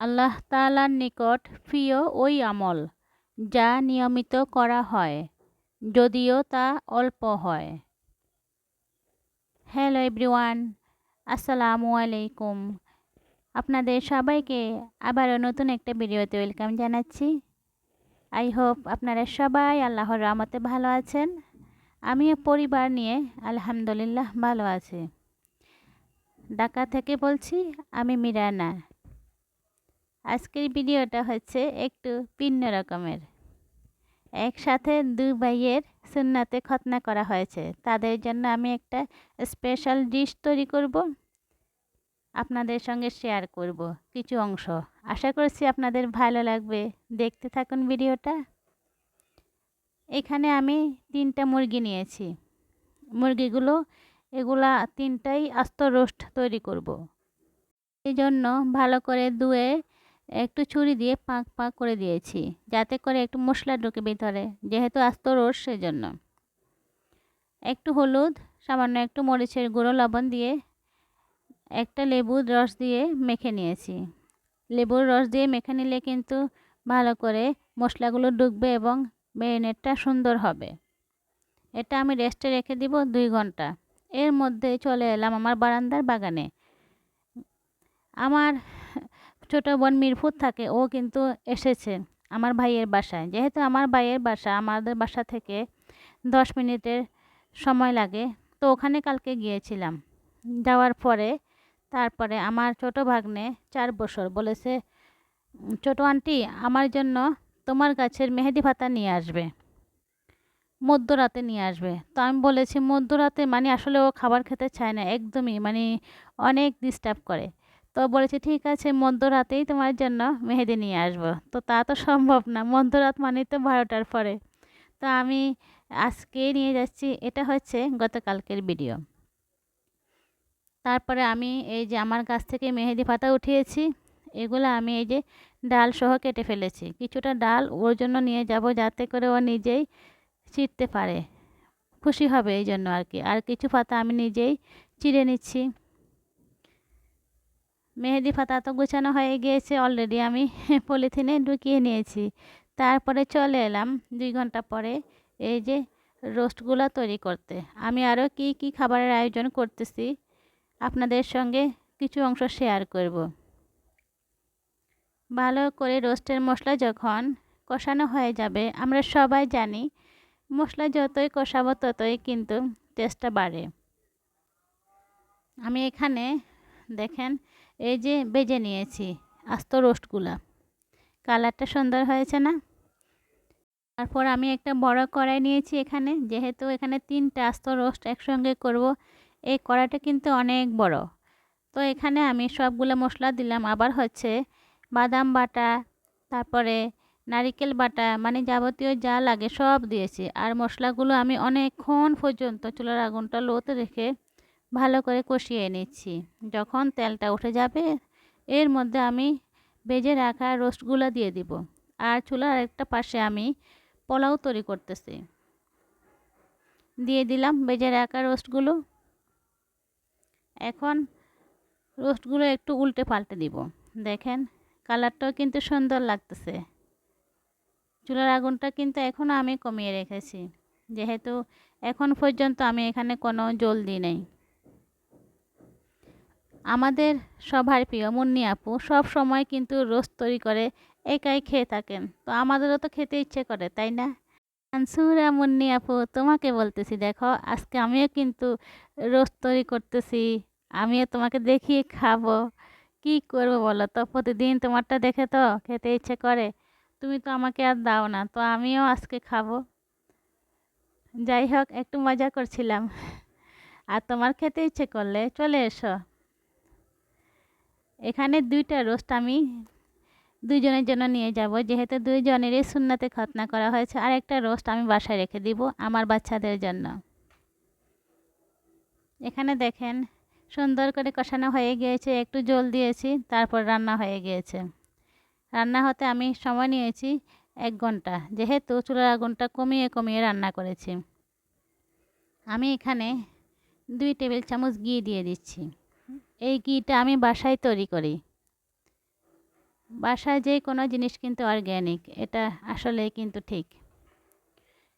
আল্লাহ তালার নিকট প্রিয় ওই আমল, যা নিয়মিত করা হয়, যদিও তা অল্প হয়। হ্যালো এভরিওয়ান, আসসালামু আলাইকুম। আপনাদের সবাইকে আবারও নতুন একটা ভিডিওতে ওয়েলকাম জানাচ্ছি। আই হোপ আপনারা সবাই আল্লাহর রহমতে ভালো আছেন। আমিও পরিবার নিয়ে আলহামদুলিল্লাহ ভালো আছি। ঢাকা থেকে বলছি, আমি মিরানা। আজকের ভিডিওটা হচ্ছে একটু ভিন্ন রকমের। একসাথে দু ভাইয়ের সুন্নাতে খতনা করা হয়েছে। তাদের জন্য আমি একটা স্পেশাল ডিশ তৈরি করব। আপনাদের সঙ্গে শেয়ার করব কিছু অংশ। আশা করছি আপনাদের ভালো লাগবে। দেখতে থাকুন ভিডিওটা। এখানে আমি তিনটা মুরগি নিয়েছি। মুরগিগুলো, এগুলা তিনটাই আস্ত রোস্ট তৈরি করব। এই জন্য ভালো করে ধুয়ে একটু ছুরি দিয়ে পাক পাক করে দিয়েছি, যাতে করে একটু মশলা ঢুকে ভিতরে, যেহেতু আস্ত রোস্ট সেজন্য। একটু হলুদ, সামান্য একটু মরিচের গুঁড়ো, লবণ দিয়ে একটা লেবুর রস দিয়ে মেখে নিয়েছি। লেবুর রস দিয়ে মেখে নিলে কিন্তু ভালো করে মশলাগুলো ঢুকবে এবং ম্যারিনেটটা সুন্দর হবে। এটা আমি রেস্টে রেখে দিব দুই ঘণ্টা। এর মধ্যে চলে এলাম আমার বারান্দার বাগানে। আমার ছোটো বোন মিরপুর থাকে, ও কিন্তু এসেছে আমার ভাইয়ের বাসায়। যেহেতু আমার ভাইয়ের বাসা, আমাদের বাসা থেকে দশ মিনিটের সময় লাগে, তো ওখানে কালকে গিয়েছিলাম। যাওয়ার পরে, তারপরে আমার ছোট ভাগ্নে চার বছর বলেছে, ছোটো আন্টি, আমার জন্য তোমার গাছের মেহেদি পাতা নিয়ে আসবে, মধ্যরাতে নিয়ে আসবে। তো আমি বলেছি, মধ্যরাতে? মানে আসলে ও খাবার খেতে চায় না, একদমই মানে অনেক ডিস্টার্ব করে। তো বলেছি, ঠিক আছে মধ্যরাতেই তোমার জন্য মেহেদি নিয়ে আসব। তো তা তো সম্ভব না মধ্যরাত মানে তো বারোটার পরে। তো আমি আজকে নিয়ে যাচ্ছি, এটা হচ্ছে গতকালকের ভিডিও। তারপরে আমি এই যে আমার গাছ থেকে মেহেদি পাতা উঠিয়েছি, এগুলো আমি এই যে ডাল সহ কেটে ফেলেছি। কিছুটা ডাল ওর জন্য নিয়ে যাব যাতে করে ও নিজেই চিরতে পারে। খুশি হবে এই জন্য আর কি। আর কিছু পাতা আমি নিজেই চিড়ে নিচ্ছি। মেহেদি পাতা তো গুছানো হয়ে গিয়েছে অলরেডি আমি পলিথিনে ঢুকিয়ে নিয়েছি। তারপরে চলে এলাম দুই ঘণ্টা পরে এই যে রোস্টগুলো তৈরি করতে। আমি আরও কি কি খাবারের আয়োজন করতেছি আপনাদের সঙ্গে কিছু অংশ শেয়ার করব। ভালো করে রোস্টের মশলা যখন কষানো হয়ে যাবে, আমরা সবাই জানি মশলা যতই কষাবো ততই কিন্তু টেস্টটা বাড়ে। আমি এখানে দেখেন এই যে বেজে নিয়েছি, আস্ত রোস্টগুলো। কালারটা সুন্দর হয়েছে না? তারপর আমি একটা বড় কড়াই নিয়েছি এখানে, যেহেতু এখানে তিনটা আস্ত রোস্ট একসঙ্গে করব, এই কড়াইটা কিন্তু অনেক বড়। তো এখানে আমি সবগুলো মশলা দিলাম, আবার হচ্ছে বাদাম বাটা, তারপরে নারিকেল বাটা মানে যাবতীয় যা লাগে সব দিয়েছি। আর মশলাগুলো আমি অনেকক্ষণ পর্যন্ত চুলার আগুনটা লোতে রেখে ভালো করে কষিয়ে নিচ্ছি। যখন তেলটা উঠে যাবে, এর মধ্যে আমি বেজে রাখা রোস্টগুলো দিয়ে দিব। আর চুলার একটা পাশে আমি পোলাও তৈরি করতেছি। দিয়ে দিলাম বেজে রাখা রোস্টগুলো। এখন রোস্টগুলো একটু উল্টে পাল্টে দিব। দেখেন, কালারটাও কিন্তু সুন্দর লাগতেছে। চুলার আগুনটা কিন্তু এখনও আমি কমিয়ে রেখেছি। যেহেতু এখন পর্যন্ত আমি এখানে কোনো জল দিই নেই। আমাদের সবার প্রিয় মুন্নি আপু সব সময় কিন্তু রোস্ট তৈরি করে একাই খেয়ে থাকেন। তো আমাদেরও তো খেতে ইচ্ছে করে, তাই না? আনসুরা মুন্নি আপু, তোমাকে বলতেছি, দেখো, আজকে আমিও কিন্তু রোস্ট তৈরি করতেছি, আমিও তোমাকে দেখিয়ে খাব। কি করব বলো তো? প্রতিদিন তোমারটা দেখে তো খেতে ইচ্ছে করে। তুমি তো আমাকে আর দাও না, তো আমিও আজকে খাব। যাই হোক, একটু মজা করছিলাম। আর তোমার খেতে ইচ্ছে করলে চলে এসো। এখানে দুইটা রোস্ট আমি দুইজনের জন্য নিয়ে যাব। যেহেতু দুইজনেরই সুন্নাতে খতনা করা হয়েছে আর একটা রোস্ট আমি বাসায় রেখে দিব আমার বাচ্চাদের জন্য। এখানে দেখেন, সুন্দর করে কষানো হয়ে গিয়েছে, একটু জল দিয়েছি, তারপর রান্না হয়ে গিয়েছে। রান্না হতে আমি সময় নিয়েছি এক ঘণ্টা, যেহেতু চুলার আগুনটা কমিয়ে কমিয়ে রান্না করেছি। আমি এখানে দুই টেবিল চামচ ঘি দিয়ে দিচ্ছি। এই ঘিটা আমি বাসায় তৈরি করি। বাসায় যে কোনো জিনিস কিন্তু অর্গ্যানিক, এটা আসলে কিন্তু ঠিক।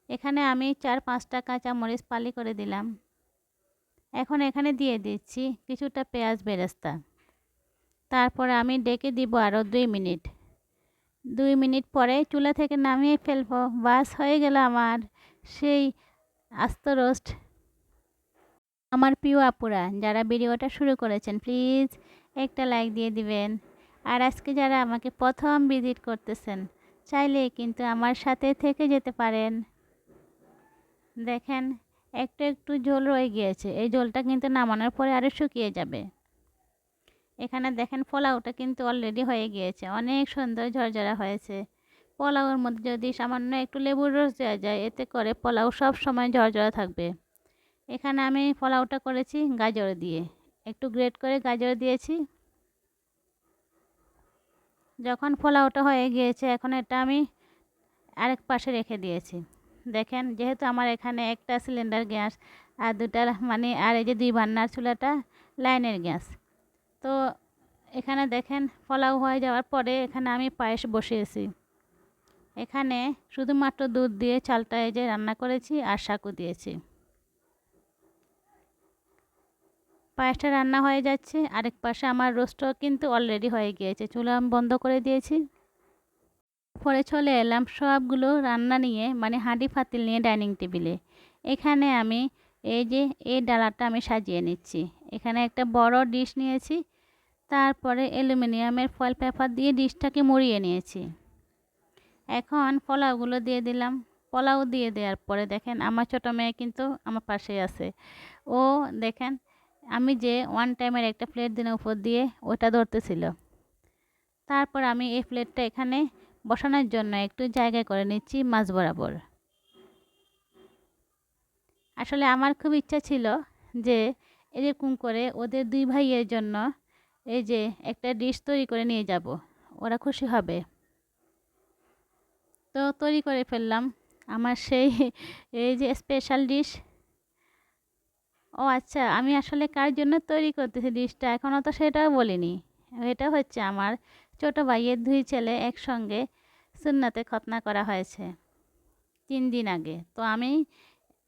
এখানে আমি চার পাঁচটা কাঁচামরিচ পালি করে দিলাম। এখন এখানে দিয়ে দিচ্ছি কিছুটা পেঁয়াজ বেরেস্তা। তারপরে আমি ডেকে দিব আরও দুই মিনিট। দুই মিনিট পরে চুলা থেকে নামিয়ে ফেলব। বাস হয়ে গেল আমার সেই আস্ত রোস্ট। আমার প্রিয় আপুরা, যারা ভিডিওটা শুরু করেছেন প্লিজ একটা লাইক দিয়ে দিবেন। আর আজকে যারা আমাকে প্রথম ভিজিট করতেছেন, চাইলে কিন্তু আমার সাথে থেকে যেতে পারেন। দেখেন, একটু একটু ঝোল রয়ে গিয়েছে, এই ঝোলটা কিন্তু নামানোর পরে আরও শুকিয়ে যাবে। এখানে দেখেন, পোলাওটা কিন্তু অলরেডি হয়ে গিয়েছে, অনেক সুন্দর ঝরঝরা হয়েছে। পোলাওর মধ্যে যদি সামান্য একটু লেবুর রস দেওয়া যায়, এতে করে পোলাও সব সময় ঝরঝরা থাকবে। এখানে আমি পোলাওটা করেছি গাজর দিয়ে। একটু গ্রেট করে গাজর দিয়েছি। যখন পোলাওটা হয়ে গিয়েছে, এখন এটা আমি আরেক পাশে রেখে দিয়েছি। দেখেন, যেহেতু আমার এখানে একটা সিলিন্ডার গ্যাস আর দুটা মানে আর এই যে দুই বান্নার চুলাটা লাইনের গ্যাস। তো এখানে দেখেন, পোলাও হয়ে যাওয়ার পরে এখানে আমি পায়েস বসিয়েছি। এখানে শুধুমাত্র দুধ দিয়ে চালটা এই যে রান্না করেছি আর সাকু দিয়েছি। পায়েসটা রান্না হয়ে যাচ্ছে। আরেক পাশে আমার রোস্টও কিন্তু অলরেডি হয়ে গিয়েছে। চুলা আমি বন্ধ করে দিয়েছি। পরে চলে এলাম সবগুলো রান্না নিয়ে মানে হাঁড়ি ফাতিল নিয়ে ডাইনিং টেবিলে। এখানে আমি এই যে এই ডালাটা আমি সাজিয়ে নিচ্ছি। এখানে একটা বড় ডিশ নিয়েছি। তারপরে অ্যালুমিনিয়ামের ফয়েল পেপার দিয়ে ডিশটাকে মুড়িয়ে নিয়েছি। এখন পোলাওগুলো দিয়ে দিলাম। পোলাও দিয়ে দেওয়ার পরে দেখেন, আমার ছোটো মেয়ে কিন্তু আমার পাশে আছে। ও দেখেন আমি যে ওয়ান টাইমের একটা প্লেট দিনের উপর দিয়ে, ওটা ধরতেছিল। তারপর আমি এই প্লেটটা এখানে বসানোর জন্য একটু জায়গা করে নিচ্ছি মাছ বরাবর। আসলে আমার খুব ইচ্ছা ছিল যে এরকম করে ওদের দুই ভাইয়ের জন্য এই যে একটা ডিশ তৈরি করে নিয়ে যাব, ওরা খুশি হবে। তো তৈরি করে ফেললাম। আমার সেই এই যে স্পেশাল ডিশ ও আচ্ছা আমি আসলে কার জন্য তৈরি করতেছি ডিশটা? এখনও তো সেটাও বলিনি। এটা হচ্ছে আমার ছোট ভাইয়ের দুই ছেলে একসঙ্গে সুন্নাতে খতনা করা হয়েছে তিন দিন আগে। তো আমি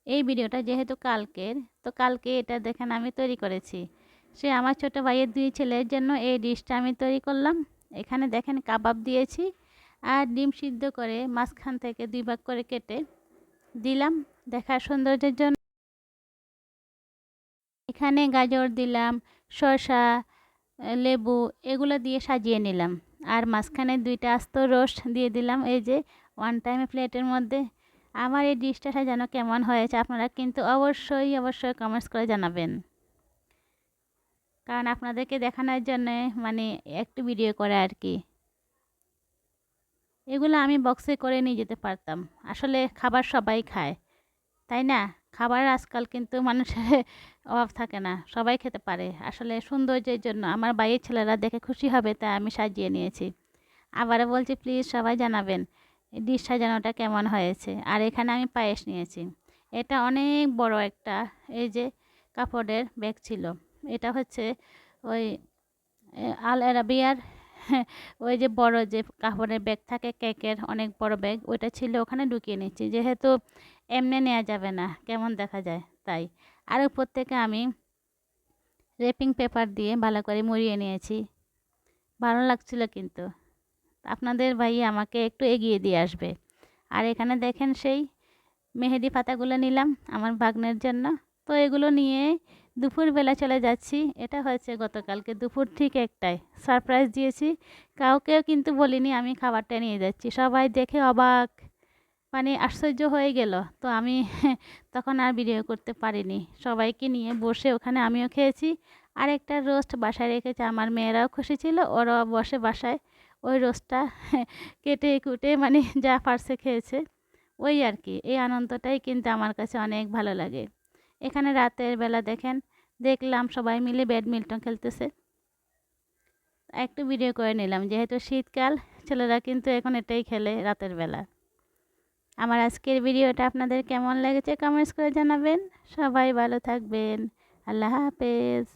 এই ভিডিওটা যেহেতু কালকের, তো কালকে এটা দেখেন আমি তৈরি করেছি। সে আমার ছোট ভাইয়ের দুই ছেলের জন্য এই ডিশটা আমি তৈরি করলাম। এখানে দেখেন কাবাব দিয়েছি আর ডিম সিদ্ধ করে মাঝখান থেকে দুই ভাগ করে কেটে দিলাম। দেখার সৌন্দর্যের জন্য এখানে গাজর দিলাম, শসা, লেবু এগুলো দিয়ে সাজিয়ে নিলাম। আর মাঝখানে দুইটা আস্ত রোস্ট দিয়ে দিলাম। এই যে ওয়ান টাইম প্লেটের মধ্যে। আমার এই ডিশটা সাজানো কেমন হয়েছে আপনারা কিন্তু অবশ্যই অবশ্যই কমেন্টস করে জানাবেন। কারণ আপনাদেরকে দেখানোর জন্য মানে একটু ভিডিও করে আর কি। এগুলো আমি বক্সে করে নিয়ে যেতে পারতাম। আসলে খাবার সবাই খায়, তাই না? খাবার আজকাল কিন্তু মানুষের অভাব থাকে না, সবাই খেতে পারে। আসলে সৌন্দর্যের জন্য আমার বাইয়ের ছেলেরা দেখে খুশি হবে, তাই আমি সাজিয়ে নিয়েছি। আবারও বলছি, প্লিজ সবাই জানাবেন ডিশ সাজানোটা কেমন হয়েছে? আর এখানে আমি পায়েস নিয়েছি। এটা অনেক বড় একটা, এই যে কাপড়ের ব্যাগ ছিল। এটা হচ্ছে ওই আল আরাবিয়ার ওই যে বড় যে কাপড়ের ব্যাগ থাকে, কেকের অনেক বড় ব্যাগ, ওইটা ছিল, ওখানে ঢুকিয়ে নিচ্ছি যেহেতু এমনি নেওয়া যাবে না, কেমন দেখা যায়, তাই। আর উপর থেকে আমি রেপিং পেপার দিয়ে ভালো করে মুড়িয়ে নিয়েছি। ভালো লাগছিল কিন্তু। আপনাদের ভাই আমাকে একটু এগিয়ে দিয়ে আসবে। আর এখানে দেখেন সেই মেহেদি পাতাগুলো নিলাম আমার বাগনের জন্য। তো এগুলো নিয়ে দুপুরবেলা চলে যাচ্ছি। এটা হয়েছে গতকালকে দুপুর ঠিক একটাই সারপ্রাইজ দিয়েছি। কাউকেও কিন্তু বলিনি আমি খাবারটা নিয়ে যাচ্ছি। সবাই দেখে অবাক। মানে আশ্চর্য হয়ে গেল। তো আমি তখন আর ভিডিও করতে পারিনি। সবাইকে নিয়ে বসে ওখানে আমিও খেয়েছি। আর একটা রোস্ট বাসায় রেখেছে আমার মেয়েরাও খুশি ছিল, ওরাও বসে বাসায় ওই রোস্টটা কেটে কুটে মানে যা পারছে খেয়েছে। ওই আর কি, এই আনন্দটাই কিন্তু আমার কাছে অনেক ভালো লাগে। এখানে রাতের বেলা দেখেন, দেখলাম সবাই মিলে ব্যাডমিন্টন খেলতেছে। একটু ভিডিও করে নিলাম, যেহেতু শীতকাল, ছেলেরা কিন্তু এখন এটাই খেলে রাতের বেলা। আমার আজকের ভিডিওটা আপনাদের কেমন লেগেছে কমেন্টস করে জানাবেন। সবাই ভালো থাকবেন। আল্লাহ হাফেজ।